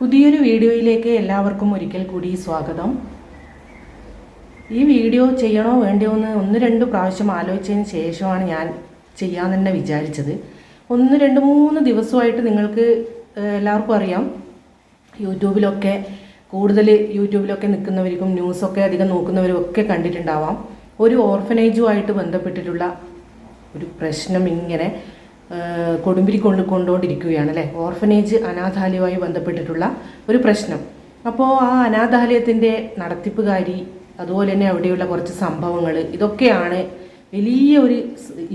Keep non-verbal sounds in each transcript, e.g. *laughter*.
പുതിയൊരു വീഡിയോയിലേക്ക് എല്ലാവർക്കും ഒരിക്കൽ കൂടി സ്വാഗതം. ഈ വീഡിയോ ചെയ്യണോ വേണ്ടയോ എന്ന് ഒന്ന് രണ്ട് പ്രാവശ്യം ആലോചിച്ചതിന് ശേഷമാണ് ഞാൻ ചെയ്യാൻ തന്നെ വിചാരിച്ചത്. ഒന്ന് രണ്ട് മൂന്ന് ദിവസമായിട്ട് നിങ്ങൾക്ക് എല്ലാവർക്കും അറിയാം. യൂട്യൂബിലൊക്കെ കൂടുതൽ യൂട്യൂബിലൊക്കെ നിൽക്കുന്നവർക്കും ന്യൂസൊക്കെ അധികം നോക്കുന്നവരും ഒക്കെ കണ്ടിട്ടുണ്ടാവാം. ഒരു ഓർഫനേജുമായിട്ട് ബന്ധപ്പെട്ടിട്ടുള്ള ഒരു പ്രശ്നം ഇങ്ങനെ കൊടുമ്പിരി കൊണ്ട് കൊണ്ടുകൊണ്ടിരിക്കുകയാണ് അല്ലേ? ഓർഫനേജ് അനാഥാലയവുമായി ബന്ധപ്പെട്ടിട്ടുള്ള ഒരു പ്രശ്നം. അപ്പോൾ ആ അനാഥാലയത്തിന്റെ നടത്തിപ്പുകാരി അതുപോലെ തന്നെ അവിടെയുള്ള കുറച്ച് സംഭവങ്ങൾ ഇതൊക്കെയാണ് വലിയ ഒരു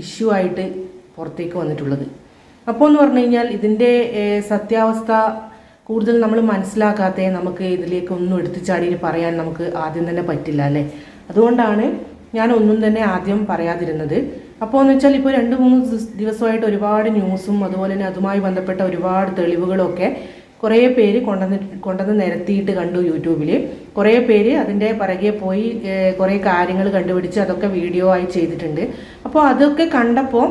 ഇഷ്യൂ ആയിട്ട് പുറത്തേക്ക് വന്നിട്ടുള്ളത്. അപ്പോൾ എന്ന് പറഞ്ഞു കഴിഞ്ഞാൽ ഇതിന്റെ സത്യാവസ്ഥ കൂടുതൽ നമ്മൾ മനസ്സിലാക്കാത്ത നമുക്ക് ഇതിലേക്ക് ഒന്നും എടുത്തു ചാടി പറയാൻ നമുക്ക് ആദ്യം തന്നെ പറ്റില്ല അല്ലേ? അതുകൊണ്ടാണ് ഞാൻ ഒന്നും തന്നെ ആദ്യം പറയാതിരുന്നത്. അപ്പോൾ എന്ന് വെച്ചാൽ ഇപ്പോൾ രണ്ട് മൂന്ന് ദിവസമായിട്ട് ഒരുപാട് ന്യൂസും അതുപോലെ തന്നെ അതുമായി ബന്ധപ്പെട്ട ഒരുപാട് തെളിവുകളൊക്കെ കുറേ പേര് കൊണ്ടുവന്ന് കൊണ്ടുവന്ന് നിരത്തിയിട്ട് കണ്ടു യൂട്യൂബിൽ. കുറേ പേര് അതിന്റെ പിറകെ പോയി കുറേ കാര്യങ്ങൾ കണ്ടുപിടിച്ച് അതൊക്കെ വീഡിയോ ആയി ചെയ്തിട്ടുണ്ട്. അപ്പോൾ അതൊക്കെ കണ്ടപ്പോൾ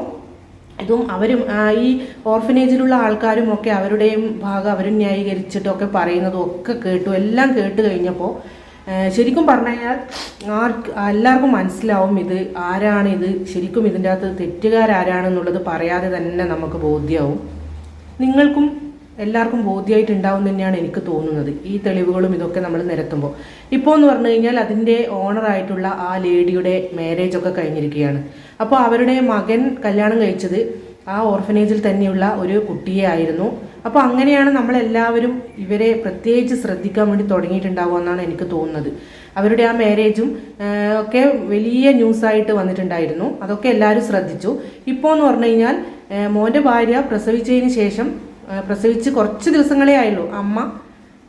ഇതും അവരും ഈ ഓർഫനേജിലുള്ള ആൾക്കാരും ഒക്കെ അവരുടെയും ഭാഗം അവരും ന്യായീകരിച്ചിട്ടൊക്കെ പറയുന്നതും ഒക്കെ കേട്ടു. എല്ലാം കേട്ട് കഴിഞ്ഞപ്പോൾ ശരിക്കും പറഞ്ഞു കഴിഞ്ഞാൽ ആർക്ക് എല്ലാവർക്കും മനസ്സിലാവും ഇത് ആരാണ് ഇത്. ശരിക്കും ഇതിന്റെ അകത്ത് തെറ്റുകാരാരാണെന്നുള്ളത് പറയാതെ തന്നെ നമുക്ക് ബോധ്യമാവും നിങ്ങൾക്കും എല്ലാവർക്കും ബോധ്യമായിട്ടുണ്ടാവും തന്നെയാണ് എനിക്ക് തോന്നുന്നത്. ഈ തെളിവുകളും ഇതൊക്കെ നമ്മൾ നിരത്തുമ്പോൾ. ഇപ്പോൾ എന്ന് പറഞ്ഞു കഴിഞ്ഞാൽ അതിന്റെ ഓണറായിട്ടുള്ള ആ ലേഡിയുടെ മാരേജ് ഒക്കെ കഴിഞ്ഞിരിക്കുകയാണ്. അപ്പോൾ അവരുടെ മകൻ കല്യാണം കഴിച്ചത് ആ ഓർഫനേജിൽ തന്നെയുള്ള ഒരു കുട്ടിയെ ആയിരുന്നു. അപ്പോൾ അങ്ങനെയാണ് നമ്മളെല്ലാവരും ഇവരെ പ്രത്യേകിച്ച് ശ്രദ്ധിക്കാൻ വേണ്ടി തുടങ്ങിയിട്ടുണ്ടാവുക എന്നാണ് എനിക്ക് തോന്നുന്നത്. അവരുടെ ആ മാരേജും ഒക്കെ വലിയ ന്യൂസായിട്ട് വന്നിട്ടുണ്ടായിരുന്നു. അതൊക്കെ എല്ലാവരും ശ്രദ്ധിച്ചു. ഇപ്പോൾ എന്ന് പറഞ്ഞു കഴിഞ്ഞാൽ മോന്റെ ഭാര്യ പ്രസവിച്ചതിന് ശേഷം പ്രസവിച്ച് കുറച്ച് ദിവസങ്ങളേ ആയുള്ളൂ. അമ്മ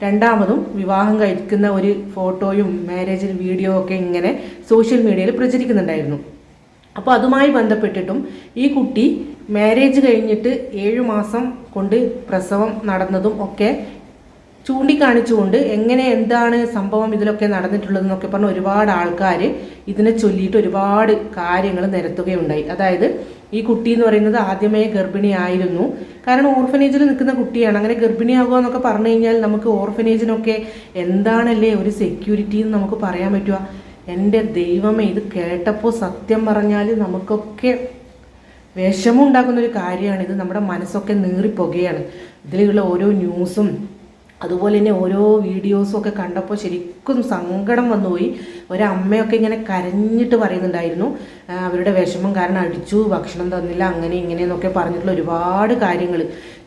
രണ്ടാമതും വിവാഹം കഴിക്കുന്ന ഒരു ഫോട്ടോയും മാരേജിൽ വീഡിയോ ഒക്കെ ഇങ്ങനെ സോഷ്യൽ മീഡിയയിൽ പ്രചരിക്കുന്നുണ്ടായിരുന്നു. അപ്പോൾ അതുമായി ബന്ധപ്പെട്ടിട്ടും ഈ കുട്ടി മാരേജ് കഴിഞ്ഞിട്ട് ഏഴു മാസം കൊണ്ട് പ്രസവം നടന്നതും ഒക്കെ ചൂണ്ടിക്കാണിച്ചുകൊണ്ട് എങ്ങനെ എന്താണ് സംഭവം ഇതിലൊക്കെ നടന്നിട്ടുള്ളതെന്നൊക്കെ പറഞ്ഞ് ഒരുപാട് ആൾക്കാർ ഇതിനെ ചൊല്ലിയിട്ട് ഒരുപാട് കാര്യങ്ങൾ നിരത്തുകയുണ്ടായി. അതായത് ഈ കുട്ടി എന്ന് പറയുന്നത് ആദ്യമേ ഗർഭിണിയായിരുന്നു കാരണം ഓർഫനേജിൽ നിൽക്കുന്ന കുട്ടിയാണ്. അങ്ങനെ ഗർഭിണിയാകുക എന്നൊക്കെ പറഞ്ഞു കഴിഞ്ഞാൽ നമുക്ക് ഓർഫനേജിനൊക്കെ എന്താണല്ലേ ഒരു സെക്യൂരിറ്റി എന്ന് നമുക്ക് പറയാൻ പറ്റുക? എന്റെ ദൈവമേ ഇത് കേട്ടപ്പോൾ സത്യം പറഞ്ഞാൽ നമുക്കൊക്കെ വിഷമം ഉണ്ടാക്കുന്ന ഒരു കാര്യമാണ്. ഇത് നമ്മുടെ മനസ്സൊക്കെ നീറിപ്പോകുകയാണ്. ഇതിലുള്ള ഓരോ ന്യൂസും അതുപോലെ തന്നെ ഓരോ വീഡിയോസും ഒക്കെ കണ്ടപ്പോൾ ശരിക്കും സങ്കടം വന്നുപോയി. ഒരമ്മയൊക്കെ ഇങ്ങനെ കരഞ്ഞിട്ട് പറയുന്നുണ്ടായിരുന്നു. അവരുടെ വിഷമം കാരണം അടിച്ചു ഭക്ഷണം തന്നില്ല അങ്ങനെ ഇങ്ങനെയെന്നൊക്കെ പറഞ്ഞിട്ടുള്ള ഒരുപാട് കാര്യങ്ങൾ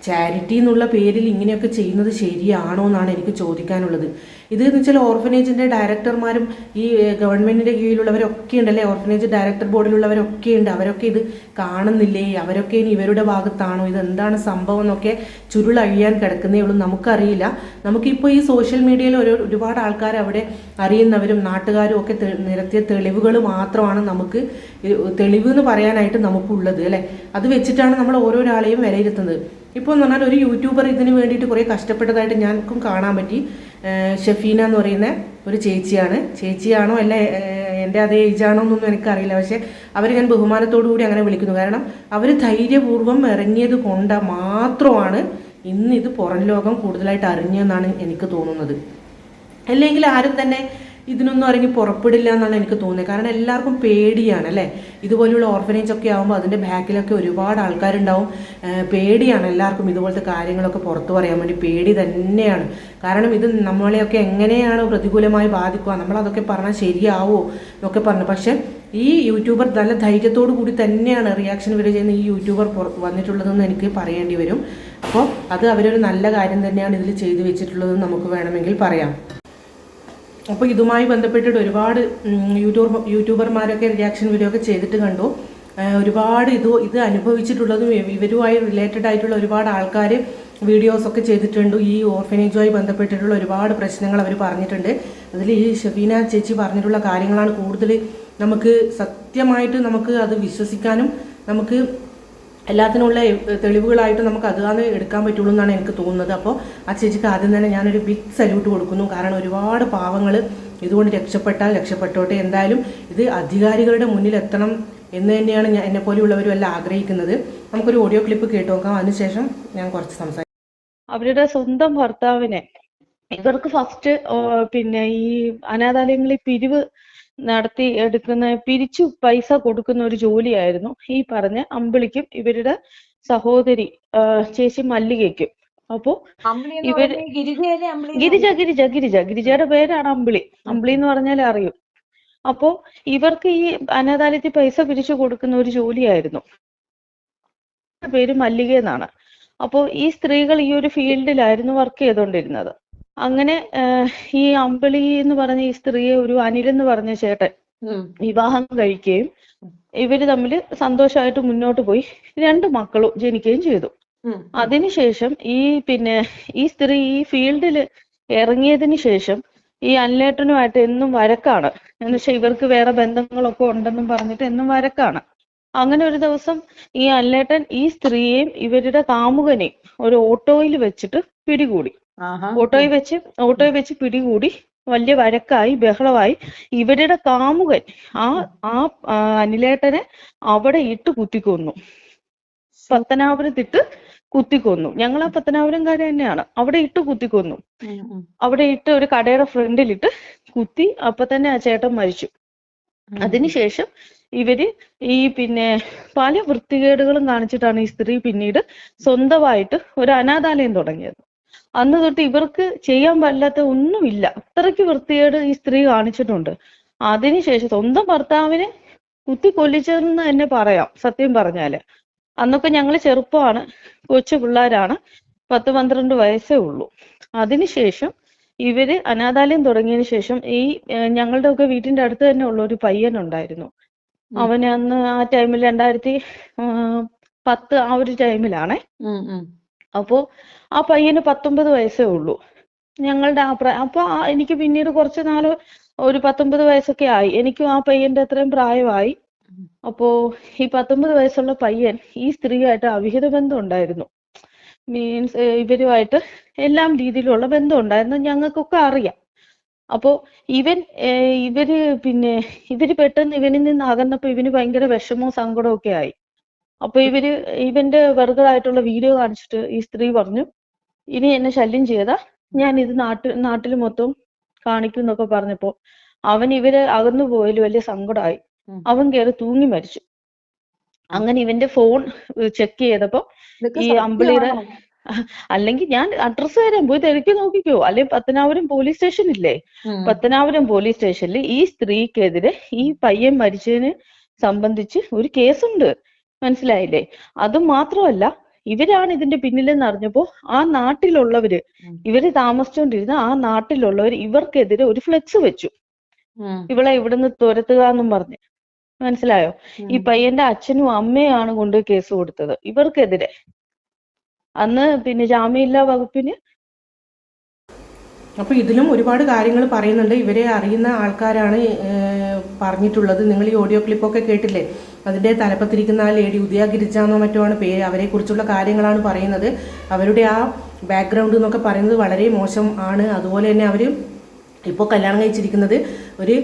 ചാരിറ്റി എന്നുള്ള പേരിൽ ഇങ്ങനെയൊക്കെ ചെയ്യുന്നത് ശരിയാണോ എന്നാണ് എനിക്ക് ചോദിക്കാനുള്ളത്. ഇത് എന്ന് വെച്ചാൽ ഓർഫനേജിന്റെ ഡയറക്ടർമാരും ഈ ഗവൺമെന്റിന്റെ കീഴിലുള്ളവരൊക്കെ ഉണ്ട് ഉണ്ടല്ലേ? ഓർഫനേജ് ഡയറക്ടർ ബോർഡിലുള്ളവരൊക്കെ ഉണ്ട്. അവരൊക്കെ ഇത് കാണുന്നില്ലേ? അവരൊക്കെ ഇനി ഇവരുടെ ഭാഗത്താണോ? ഇത് എന്താണ് സംഭവം എന്നൊക്കെ ചുരുളഴിയാൻ കിടക്കുന്നേ ഉള്ളൂ. നമുക്കറിയില്ല. നമുക്കിപ്പോൾ ഈ സോഷ്യൽ മീഡിയയിൽ ഒരു ഒരുപാട് ആൾക്കാർ അവിടെ അറിയുന്നവരും നാട്ടുകാരും ഒക്കെ തെ- നിരത്തിയ തെളിവുകൾ മാത്രമാണ് നമുക്ക് തെളിവ് എന്ന് പറയാനായിട്ട് നമുക്കുള്ളത് അല്ലേ? അത് വെച്ചിട്ടാണ് നമ്മൾ ഓരോരാളെയും വിലയിരുത്തുന്നത്. ഇപ്പോൾ എന്ന് പറഞ്ഞാൽ ഒരു യൂട്യൂബർ ഇതിന് വേണ്ടിയിട്ട് കുറേ കഷ്ടപ്പെട്ടതായിട്ട് ഞാൻക്കും കാണാൻ പറ്റി. ഷെഫീന എന്ന് പറയുന്ന ഒരു ചേച്ചിയാണ്. ചേച്ചിയാണോ അല്ല എന്റെ അതേ ഏജാണോ എന്നൊന്നും എനിക്കറിയില്ല. പക്ഷേ അവർ ഞാൻ ബഹുമാനത്തോടു കൂടി അങ്ങനെ വിളിക്കുന്നു. കാരണം അവർ ധൈര്യപൂർവം ഇറങ്ങിയത് കൊണ്ട് മാത്രമാണ് ഇന്ന് ഇത് പുറം ലോകം കൂടുതലായിട്ട് അറിഞ്ഞതെന്നാണ് എനിക്ക് തോന്നുന്നത്. അല്ലെങ്കിൽ ആരും തന്നെ ഇതിനൊന്നും ഇറങ്ങി പുറപ്പെടില്ല എന്നാണ് എനിക്ക് തോന്നിയത് കാരണം എല്ലാവർക്കും പേടിയാണ് അല്ലേ? ഇതുപോലെയുള്ള ഓർഫനേജ് ഒക്കെ ആകുമ്പോൾ അതിന്റെ ബാക്കിലൊക്കെ ഒരുപാട് ആൾക്കാരുണ്ടാവും. പേടിയാണ് എല്ലാവർക്കും ഇതുപോലത്തെ കാര്യങ്ങളൊക്കെ പുറത്തു പറയാൻ വേണ്ടി പേടി തന്നെയാണ്. കാരണം ഇത് നമ്മളെയൊക്കെ എങ്ങനെയാണ് പ്രതികൂലമായി ബാധിക്കുക? നമ്മളതൊക്കെ പറഞ്ഞാൽ ശരിയാവോ എന്നൊക്കെ പറഞ്ഞു. പക്ഷേ ഈ യൂട്യൂബർ നല്ല ധൈര്യത്തോടു കൂടി തന്നെയാണ് റിയാക്ഷൻ വരെ ചെയ്യുന്ന ഈ യൂട്യൂബർ വന്നിട്ടുള്ളതെന്ന് എനിക്ക് പറയേണ്ടി വരും. അപ്പോൾ അത് അവരൊരു നല്ല കാര്യം തന്നെയാണ് ഇതിൽ ചെയ്തു വെച്ചിട്ടുള്ളതെന്ന് നമുക്ക് വേണമെങ്കിൽ പറയാം. അപ്പോൾ ഇതുമായി ബന്ധപ്പെട്ടിട്ട് ഒരുപാട് യൂട്യൂബർ യൂട്യൂബർമാരൊക്കെ റിയാക്ഷൻ വീഡിയോ ഒക്കെ ചെയ്തിട്ട് കണ്ടു. ഒരുപാട് ഇത് ഇത് അനുഭവിച്ചിട്ടുള്ളതും ഇവരുമായി റിലേറ്റഡ് ആയിട്ടുള്ള ഒരുപാട് ആൾക്കാർ വീഡിയോസൊക്കെ ചെയ്തിട്ടുണ്ട്. ഈ ഓർഫനേജുമായി ബന്ധപ്പെട്ടിട്ടുള്ള ഒരുപാട് പ്രശ്നങ്ങൾ അവർ പറഞ്ഞിട്ടുണ്ട്. അതിൽ ഈ ഷബീന ചേച്ചി പറഞ്ഞിട്ടുള്ള കാര്യങ്ങളാണ് കൂടുതൽ നമുക്ക് സത്യമായിട്ട് നമുക്ക് അത് വിശ്വസിക്കാനും നമുക്ക് എല്ലാത്തിനുള്ള തെളിവുകളായിട്ട് നമുക്ക് അതാണ് എടുക്കാൻ പറ്റുള്ളൂ എന്നാണ് എനിക്ക് തോന്നുന്നത്. അപ്പോൾ ആ ചേച്ചിക്ക് ആദ്യം തന്നെ ഞാനൊരു ബിഗ് സല്യൂട്ട് കൊടുക്കുന്നു. കാരണം ഒരുപാട് പാവങ്ങൾ ഇതുകൊണ്ട് രക്ഷപ്പെട്ടാൽ രക്ഷപ്പെട്ടോട്ടെ. എന്തായാലും ഇത് അധികാരികളുടെ മുന്നിൽ എത്തണം എന്ന് തന്നെയാണ് ഞാൻ എന്നെ പോലെയുള്ളവരും എല്ലാം ആഗ്രഹിക്കുന്നത്. നമുക്കൊരു ഓഡിയോ ക്ലിപ്പ് കേട്ട് നോക്കാം. അതിനുശേഷം ഞാൻ കുറച്ച് സംസാരിക്കാം. അവരുടെ സ്വന്തം ഭർത്താവിനെ ഇവർക്ക് ഫസ്റ്റ് പിന്നെ ഈ അനാഥാലയങ്ങളിൽ പിരിവ് നടത്തി എടുക്കുന്ന പിരിച്ചു പൈസ കൊടുക്കുന്ന ഒരു ജോലിയായിരുന്നു. ഈ പറഞ്ഞ അമ്പിളിക്കും ഇവരുടെ സഹോദരി ചേച്ചി മല്ലികയ്ക്കും. അപ്പോ ഇവർ ഗിരിജ ഗിരിജ ഗിരിജ. ഗിരിജയുടെ പേരാണ് അമ്പിളി. അമ്പിളി എന്ന് പറഞ്ഞാൽ അറിയും. അപ്പോ ഇവർക്ക് ഈ അനാഥാലയത്തിൽ പൈസ പിരിച്ചു കൊടുക്കുന്ന ഒരു ജോലിയായിരുന്നു. പേര് മല്ലിക എന്നാണ്. അപ്പോൾ ഈ സ്ത്രീകൾ ഈ ഒരു ഫീൽഡിലായിരുന്നു വർക്ക് ചെയ്തുകൊണ്ടിരുന്നത് അങ്ങനെ ഈ അമ്പിളി എന്ന് പറഞ്ഞ ഈ സ്ത്രീയെ ഒരു അനിൽ എന്ന് പറഞ്ഞ ചേട്ടൻ വിവാഹം കഴിക്കുകയും ഇവർ തമ്മിൽ സന്തോഷമായിട്ട് മുന്നോട്ട് പോയി. രണ്ട് മക്കളും ജനിക്കുകയും ചെയ്തു. അതിനുശേഷം ഈ പിന്നെ ഈ സ്ത്രീ ഈ ഫീൽഡിൽ ഇറങ്ങിയതിന് ശേഷം ഈ അനിലേട്ടനുമായിട്ട് എന്നും വഴക്കാണ്. എന്ന് വെച്ചാൽ ഇവർക്ക് വേറെ ബന്ധങ്ങളൊക്കെ ഉണ്ടെന്നും പറഞ്ഞിട്ട് എന്നും വഴക്കാണ്. അങ്ങനെ ഒരു ദിവസം ഈ അനിലേട്ടൻ ഈ സ്ത്രീയെയും ഇവരുടെ കാമുകനെയും ഒരു ഓട്ടോയിൽ വെച്ചിട്ട് പിടികൂടി. ഓട്ടോയിൽ വെച്ച് ഓട്ടോയിൽ വെച്ച് പിടികൂടി വലിയ വഴക്കായി ബഹളമായി ഇവരുടെ കാമുകൻ ആ ആ അനിലേട്ടനെ അവിടെ ഇട്ട് കുത്തിക്കൊന്നു. പത്തനാപുരത്തിട്ട് കുത്തിക്കൊന്നു. ഞങ്ങൾ ആ പത്തനാപുരംകാരെ തന്നെയാണ്. അവിടെ ഇട്ട് കുത്തിക്കൊന്നു. അവിടെ ഇട്ട് ഒരു കടയുടെ ഫ്രണ്ടിലിട്ട് കുത്തി അപ്പൊ തന്നെ ആ ചേട്ടൻ മരിച്ചു. അതിനുശേഷം ഇവർ ഈ പിന്നെ പല വൃത്തികേടുകളും കാണിച്ചിട്ടാണ് ഈ സ്ത്രീ പിന്നീട് സ്വന്തമായിട്ട് ഒരു അനാഥാലയം തുടങ്ങിയത്. അന്ന് തൊട്ട് ഇവർക്ക് ചെയ്യാൻ പറ്റാത്ത ഒന്നുമില്ല. അത്രയ്ക്ക് വൃത്തികേട് ഈ സ്ത്രീ കാണിച്ചിട്ടുണ്ട്. അതിനുശേഷം സ്വന്തം ഭർത്താവിനെ കുത്തി കൊല്ലിച്ചതെന്ന് തന്നെ പറയാം സത്യം പറഞ്ഞാൽ. അന്നൊക്കെ ഞങ്ങൾ ചെറുപ്പമാണ് കൊച്ചു പിള്ളേരാണ് പത്ത് പന്ത്രണ്ട് വയസ്സേ ഉള്ളൂ. അതിനുശേഷം ഇവർ അനാഥാലയം തുടങ്ങിയതിന് ശേഷം ഈ ഞങ്ങളുടെ ഒക്കെ വീട്ടിന്റെ അടുത്ത് തന്നെ ഉള്ള ഒരു പയ്യൻ ഉണ്ടായിരുന്നു അവനന്ന് അവന് അന്ന് ആ ടൈമിൽ രണ്ടായിരത്തി പത്ത് ആ ഒരു ടൈമിലാണേ. അപ്പോ ആ പയ്യന് പത്തൊമ്പത് വയസ്സേ ഉള്ളൂ. ഞങ്ങളുടെ ആ പ്രായം അപ്പൊ എനിക്ക് പിന്നീട് കുറച്ച് നാൾ ഒരു പത്തൊമ്പത് വയസ്സൊക്കെ ആയി. എനിക്കും ആ പയ്യന്റെ അത്രയും പ്രായമായി. അപ്പോ ഈ പത്തൊമ്പത് വയസ്സുള്ള പയ്യൻ ഈ സ്ത്രീയായിട്ട് അവിഹിത ബന്ധം ഉണ്ടായിരുന്നു. മീൻസ് ഇവരുമായിട്ട് എല്ലാം രീതിയിലുള്ള ബന്ധം ഉണ്ടായിരുന്നു. ഞങ്ങൾക്കൊക്കെ അറിയാം. അപ്പോ ഇവൻ ഇവർ പിന്നെ ഇവർ പെട്ടെന്ന് ഇവനിൽ നിന്ന് അകന്നപ്പോ ഇവന് ഭയങ്കര വിഷമവും സങ്കടവും ഒക്കെ ആയി. അപ്പൊ ഇവർ ഇവന്റെ വെറുതായിട്ടുള്ള വീഡിയോ കാണിച്ചിട്ട് ഈ സ്ത്രീ പറഞ്ഞു ഇനി എന്നെ ശല്യം ചെയ്താ ഞാൻ ഇത് നാട്ടിൽ നാട്ടിൽ മൊത്തം കാണിക്കും എന്നൊക്കെ പറഞ്ഞപ്പോ അവൻ ഇവർ അകന്നു പോയതിൽ വലിയ സങ്കടമായി അവൻ കയറി തൂങ്ങി മരിച്ചു. അങ്ങനെ ഇവന്റെ ഫോൺ ചെക്ക് ചെയ്തപ്പോ ഈ അമ്പിളിയുടെ *laughs* അല്ലെങ്കിൽ ഞാൻ അഡ്രസ്സ് തരാം. പോയി തിരക്കി നോക്കിക്കോ. അല്ലെങ്കിൽ പത്തനാപുരം പോലീസ് സ്റ്റേഷൻ ഇല്ലേ. പത്തനാപുരം പോലീസ് സ്റ്റേഷനിൽ ഈ സ്ത്രീക്കെതിരെ ഈ പയ്യൻ മരിച്ചതിന് സംബന്ധിച്ച് ഒരു കേസുണ്ട് മനസ്സിലായില്ലേ? അത് മാത്രമല്ല ഇവരാണ് ഇതിന്റെ പിന്നിലെന്ന് അറിഞ്ഞപ്പോ ആ നാട്ടിലുള്ളവര് ഇവർ താമസിച്ചുകൊണ്ടിരുന്ന ആ നാട്ടിലുള്ളവർ ഇവർക്കെതിരെ ഒരു ഫ്ലെക്സ് വെച്ചു. ഇവളെ ഇവിടുന്ന് തുരത്തുക എന്നും പറഞ്ഞ്. മനസ്സിലായോ? ഈ പയ്യന്റെ അച്ഛനും അമ്മയാണ് കൊണ്ട് കേസ് കൊടുത്തത് ഇവർക്കെതിരെ. അന്ന് പിന്നെ ജാമ്യമില്ലാ വകുപ്പിന് അപ്പോൾ ഇതിലും ഒരുപാട് കാര്യങ്ങൾ പറയുന്നുണ്ട്. ഇവരെ അറിയുന്ന ആൾക്കാരാണ് പറഞ്ഞിട്ടുള്ളത്. നിങ്ങൾ ഈ ഓഡിയോ ക്ലിപ്പൊക്കെ കേട്ടില്ലേ? അതിന്റെ തലപ്പത്തിരിക്കുന്ന ആ ലേഡി ഉദയ ഗിരിജാന്നോ മറ്റോ ആണ് പേര്. അവരെക്കുറിച്ചുള്ള കാര്യങ്ങളാണ് പറയുന്നത്. അവരുടെ ആ ബാക്ക്ഗ്രൗണ്ട് എന്നൊക്കെ പറയുന്നത് വളരെ മോശം ആണ്. അതുപോലെ തന്നെ അവർ ഇപ്പോൾ കല്യാണം കഴിച്ചിരിക്കുന്നത് ഒരു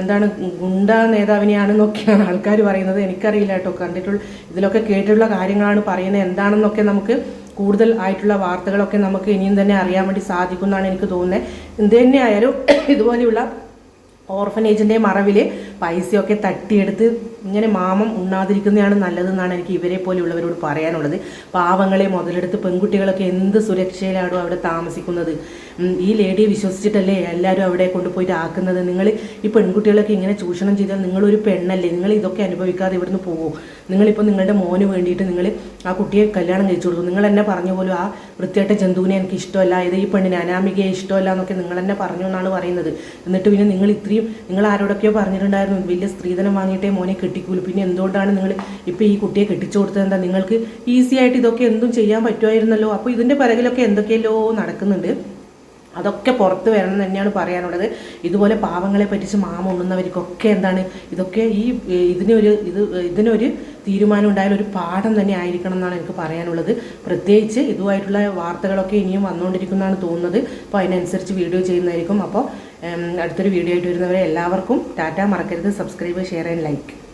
എന്താണ് ഗുണ്ട നേതാവിനെയാണെന്നൊക്കെയാണ് ആൾക്കാർ പറയുന്നത്. എനിക്കറിയില്ല കേട്ടോ. കണ്ടിട്ടുള്ള ഇതിലൊക്കെ കേട്ടിട്ടുള്ള കാര്യങ്ങളാണ് പറയുന്നത്. എന്താണെന്നൊക്കെ നമുക്ക് കൂടുതൽ ആയിട്ടുള്ള വാർത്തകളൊക്കെ നമുക്ക് ഇനിയും തന്നെ അറിയാൻ വേണ്ടി സാധിക്കും എന്നാണ് എനിക്ക് തോന്നുന്നത് എന്ത് തന്നെയായാലും ഇതുപോലെയുള്ള ഓർഫനേജിന്റെ മറവിൽ പൈസയൊക്കെ തട്ടിയെടുത്ത് ഇങ്ങനെ മാമം ഉണ്ണാതിരിക്കുന്നതാണ് നല്ലതെന്നാണ് എനിക്ക് ഇവരെ പോലെയുള്ളവരോട് പറയാനുള്ളത്. പാവങ്ങളെ മുതലെടുത്ത് പെൺകുട്ടികളൊക്കെ എന്ത് സുരക്ഷയിലാണോ അവിടെ താമസിക്കുന്നത്. ഈ ലേഡിയെ വിശ്വസിച്ചിട്ടല്ലേ എല്ലാവരും അവിടെ കൊണ്ടുപോയിട്ട് ആക്കുന്നത്? നിങ്ങൾ ഈ പെൺകുട്ടികളൊക്കെ ഇങ്ങനെ ചൂഷണം ചെയ്താൽ നിങ്ങളൊരു പെണ്ണല്ലേ? നിങ്ങൾ ഇതൊക്കെ അനുഭവിക്കാതെ ഇവിടുന്ന് പോകും നിങ്ങളിപ്പോൾ നിങ്ങളുടെ മോന് വേണ്ടിയിട്ട് നിങ്ങൾ ആ കുട്ടിയെ കല്യാണം കഴിച്ചു കൊടുക്കും നിങ്ങൾ എന്നെ പറഞ്ഞ പോലും ആ വൃത്തിയായിട്ട ജന്തുവിനെ എനിക്ക് ഇഷ്ടമല്ല ഇത് ഈ പെണ്ണിനെ അനാമികയെ ഇഷ്ടമല്ല എന്നൊക്കെ നിങ്ങൾ തന്നെ പറഞ്ഞു എന്നാണ് പറയുന്നത്. എന്നിട്ട് പിന്നെ നിങ്ങൾ ഇത്രയും നിങ്ങൾ ആരോടൊക്കെയോ പറഞ്ഞിട്ടുണ്ടായിരുന്നു വലിയ സ്ത്രീധനം വാങ്ങിയിട്ടേ മോനെ കെട്ടിക്കൂലു. പിന്നെ എന്തുകൊണ്ടാണ് നിങ്ങൾ ഇപ്പോൾ ഈ കുട്ടിയെ കെട്ടിച്ചു കൊടുത്തത്? എന്താ നിങ്ങൾക്ക് ഈസി ആയിട്ട് ഇതൊക്കെ എന്തും ചെയ്യാൻ പറ്റുമായിരുന്നല്ലോ? അപ്പോൾ ഇതിന്റെ പിറകിലൊക്കെ എന്തൊക്കെയല്ലോ നടക്കുന്നുണ്ട്. അതൊക്കെ പുറത്ത് വരണം എന്ന് തന്നെയാണ് പറയാനുള്ളത്. ഇതുപോലെ പാവങ്ങളെ പറ്റിച്ച് മാമ ഉണ്ണുന്നവർക്കൊക്കെ എന്താണ് ഇതൊക്കെ ഈ ഇതിനൊരു ഇത് ഇതിനൊരു തീരുമാനം ഉണ്ടായാൽ ഒരു പാഠം തന്നെ ആയിരിക്കണം എന്നാണ് എനിക്ക് പറയാനുള്ളത്. പ്രത്യേകിച്ച് ഇതുമായിട്ടുള്ള വാർത്തകളൊക്കെ ഇനിയും വന്നുകൊണ്ടിരിക്കുന്നതാണ് തോന്നുന്നത്. അപ്പോൾ അതിനനുസരിച്ച് വീഡിയോ ചെയ്യുന്നതായിരിക്കും. അപ്പോൾ അടുത്തൊരു വീഡിയോ ആയിട്ട് വരുന്നവരെ എല്ലാവർക്കും ടാറ്റ മറക്കരുത്. Subscribe share and like.